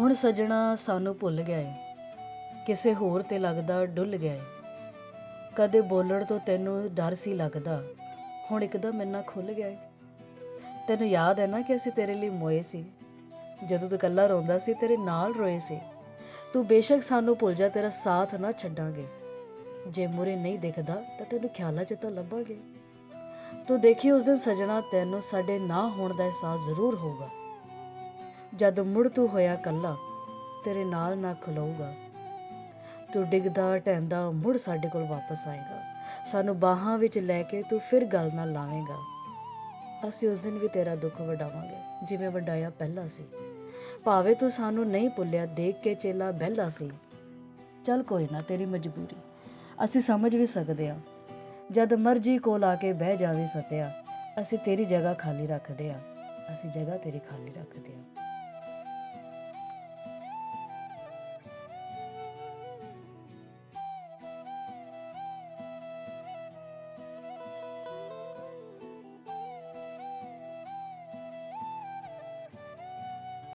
ਹੁਣ ਸਜਣਾ ਸਾਨੂੰ ਭੁੱਲ ਗਿਆ ਏ। ਕਿਸੇ ਹੋਰ ਤੇ ਲੱਗਦਾ ਡੁੱਲ ਗਿਆ ਏ। ਕਦੇ ਬੋਲਣ ਤੋਂ ਤੈਨੂੰ ਡਰ ਸੀ ਲੱਗਦਾ, ਹੁਣ ਇੱਕਦਮ ਇੰਨਾ ਖੁੱਲ ਗਿਆ ਏ। ਤੈਨੂੰ ਯਾਦ ਹੈ ਨਾ ਕਿ ਅਸੀਂ ਤੇਰੇ ਲਈ ਮੋਏ ਸੀ। ਜਦੋਂ ਤੂੰ ਇਕੱਲਾ ਰੋਂਦਾ ਸੀ, ਤੇਰੇ ਨਾਲ ਰੋਏ ਸੀ। ਤੂੰ ਬੇਸ਼ੱਕ ਸਾਨੂੰ ਭੁੱਲ ਜਾ, ਤੇਰਾ ਸਾਥ ਨਾ ਛੱਡਾਂਗੇ। ਜੇ ਮੁਰੇ ਨਹੀਂ ਦਿਖਦਾ, ਤਾਂ ਤੈਨੂੰ ਖਿਆਲਾਂ 'ਚ ਤਾਂ ਲੱਭਾਂਗੇ। ਤੂੰ ਦੇਖੀ ਉਸ ਦਿਨ ਸਜਣਾ ਤੈਨੂੰ ਸਾਡੇ ਨਾ ਹੋਣ ਦਾ ਅਹਿਸਾਸ ਜ਼ਰੂਰ ਹੋਊਗਾ। ਜਦ ਮੁੜ ਤੂੰ ਹੋਇਆ ਕੱਲਾ, ਤੇਰੇ ਨਾਲ ਨਾ ਖਲੋਊਗਾ। ਤੂੰ ਡਿੱਗਦਾ ਟੈਂਦਾ ਮੁੜ ਸਾਡੇ ਕੋਲ ਵਾਪਸ ਆਏਗਾ। ਸਾਨੂੰ ਬਾਹਾਂ ਵਿੱਚ ਲੈ ਕੇ ਤੂੰ ਫਿਰ ਗੱਲ ਨਾਲ ਲਾਵੇਂਗਾ। ਅਸੀਂ ਉਸ ਦਿਨ ਵੀ ਤੇਰਾ ਦੁੱਖ ਵਡਾਵਾਂਗੇ, ਜਿਵੇਂ ਵਡਾਇਆ ਪਹਿਲਾਂ ਸੀ। ਭਾਵੇਂ ਤੂੰ ਸਾਨੂੰ ਨਹੀਂ ਭੁੱਲਿਆ, ਦੇਖ ਕੇ ਚੇਲਾ ਬਹਿਲਾ ਸੀ। ਚੱਲ ਕੋਈ ਨਾ, ਤੇਰੀ ਮਜਬੂਰੀ। ਅਸੀਂ ਸਮਝ ਵੀ ਸਕਦੇ ਹਾਂ। ਜਦ ਮਰਜ਼ੀ ਕੋਲ ਆ ਕੇ ਬਹਿ ਜਾਵੇ ਸਤਿਆ, ਅਸੀਂ ਤੇਰੀ ਜਗ੍ਹਾ ਖਾਲੀ ਰੱਖਦੇ ਹਾਂ। ਅਸੀਂ ਜਗ੍ਹਾ ਤੇਰੀ ਖਾਲੀ ਰੱਖਦੇ ਹਾਂ।